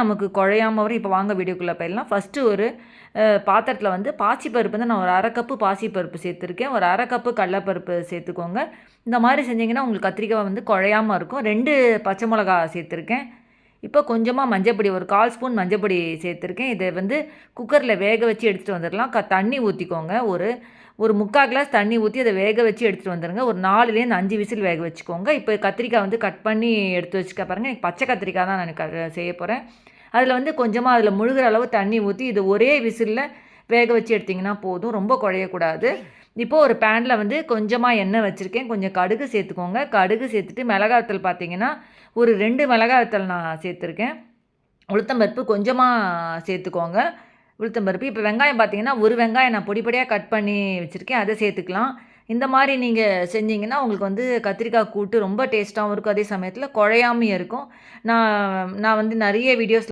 நமக்கு குழையாம வரும். இப்போ வாங்க வீடியோக்குள்ளே போயிடலாம். ஃபஸ்ட்டு ஒரு பாத்திரத்தில் வந்து பாசிப்பருப்பு வந்து நான் ஒரு அரை கப்பு பாசிப்பருப்பு சேர்த்துருக்கேன். ஒரு அரை கப்பு கடலப்பருப்பு சேர்த்துக்கோங்க. இந்த மாதிரி செஞ்சிங்கன்னா உங்களுக்கு கத்திரிக்காய் வந்து குழையாமல் இருக்கும். ரெண்டு பச்சை மிளகா சேர்த்துருக்கேன். இப்போ கொஞ்சமாக மஞ்சப்பொடி ஒரு கால் ஸ்பூன் மஞ்சப்பொடி சேர்த்துருக்கேன். இதை வந்து குக்கரில் வேக வச்சு எடுத்துகிட்டு வந்துடலாம் க தண்ணி ஊற்றிக்கோங்க ஒரு ஒரு முக்கால் கிளாஸ் தண்ணி ஊற்றி அதை வேக வச்சு எடுத்துகிட்டு வந்துடுங்க ஒரு நாலுலேருந்து அஞ்சு விசில் வேக வச்சுக்கோங்க. இப்போ கத்திரிக்காய் வந்து கட் பண்ணி எடுத்து வச்சுக்க பாருங்கள் எனக்கு பச்சை கத்திரிக்காய் தான் நான் செய்ய போகிறேன் அதில் வந்து கொஞ்சமாக அதில் முழுகிற அளவு தண்ணி ஊற்றி இது ஒரே விசிலில் வேக வச்சு எடுத்திங்கன்னா போதும். ரொம்ப குழையக்கூடாது. இப்போது ஒரு பேனில் வந்து கொஞ்சமாக எண்ணெய் வச்சுருக்கேன். கொஞ்சம் கடுகு சேர்த்துக்கோங்க. கடுகு சேர்த்துட்டு மிளகாத்தல் பார்த்தீங்கன்னா ஒரு ரெண்டு மிளகாத்தல் நான் சேர்த்துருக்கேன். உளுத்தம்பருப்பு கொஞ்சமாக சேர்த்துக்கோங்க. உளுத்தம்பருப்பு இப்போ வெங்காயம் பார்த்தீங்கன்னா ஒரு வெங்காயம் நான் பொடி பொடியாக கட் பண்ணி வச்சுருக்கேன். அதை சேர்த்துக்கலாம். இந்த மாதிரி நீங்கள் செஞ்சீங்கன்னா உங்களுக்கு வந்து கத்திரிக்காய் கூட்டு ரொம்ப டேஸ்ட்டாகவும் இருக்கும். அதே சமயத்தில் குழையாமையும் இருக்கும். நான் நான் வந்து நிறைய வீடியோஸ்